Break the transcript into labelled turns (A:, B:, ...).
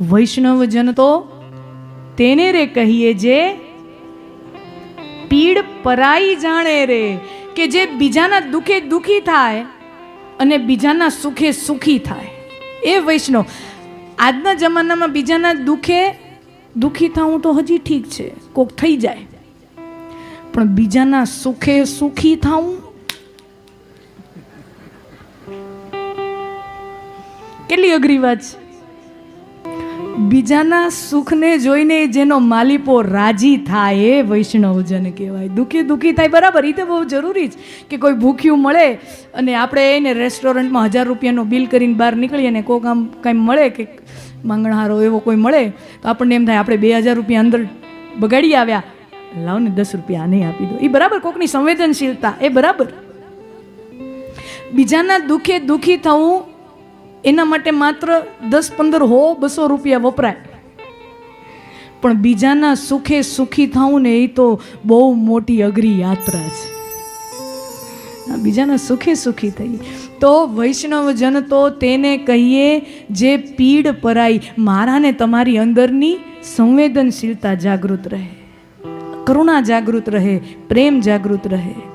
A: વૈષ્ણવજન તો તેને રે કહીએ જે પીડ પરાઈ જાણે રે, કે જે બીજાના દુખે દુખી થાય અને બીજાના સુખે સુખી થાય. એ વૈષ્ણવ, આજના જમાનામાં બીજાના દુખે દુખી થવું તો હજી ઠીક છે, કોક થઈ જાય. પણ બીજાના સુખે સુખી થવું? કેટલી અઘરી વાત છે. બીજાના સુખને જોઈને જેનો માલિપો રાજી થાય એ વૈષ્ણવજન કહેવાય. દુઃખી દુઃખી થાય, બરાબર, એ તો બહુ જરૂરી છે કે કોઈ ભૂખ્યું મળે અને આપણે એને રેસ્ટોરન્ટમાં હજાર રૂપિયાનો બિલ કરીને બહાર નીકળીએ અને કોઈક આમ કાંઈ મળે કે માંગણહારો એવો કોઈ મળે, તો આપણને એમ થાય, આપણે બે હજાર રૂપિયા અંદર બગાડી આવ્યા લાવ ને દસ રૂપિયા આને આપી દો. એ બરાબર, કોકની સંવેદનશીલતા, એ બરાબર. બીજાના દુઃખે દુઃખી થવું એના માટે માત્ર દસ પંદર હો બસો રૂપિયા વપરાય. પણ બીજાના સુખે સુખી થવું ને એ તો બહુ મોટી અઘરી યાત્રા છે. બીજાના સુખે સુખી થઈ. તો વૈષ્ણવજન તો તેને કહીએ, જે પીડ પરાઈ, મારાને તમારી અંદરની સંવેદનશીલતા જાગૃત રહે. કરુણા જાગૃત રહે, પ્રેમ જાગૃત રહે.